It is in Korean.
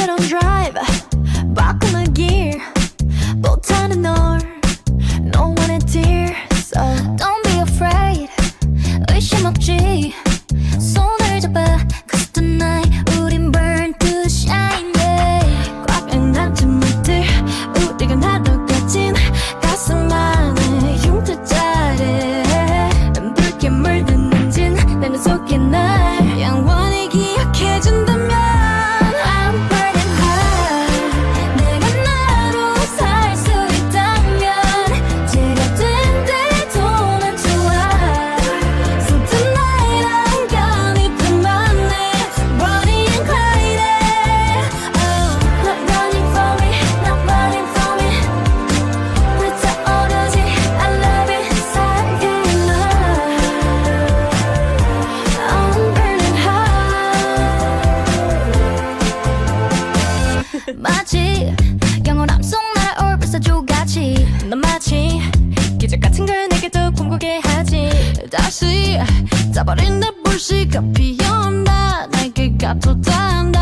sit on drive. 마치 경호람 속 날아올 불사조같이. 너 마치 기적 같은 걸 내게도 꿈꾸게 하지. 다시 짜버린 내 불씨가 피어온다. 내게 가도 그 단다.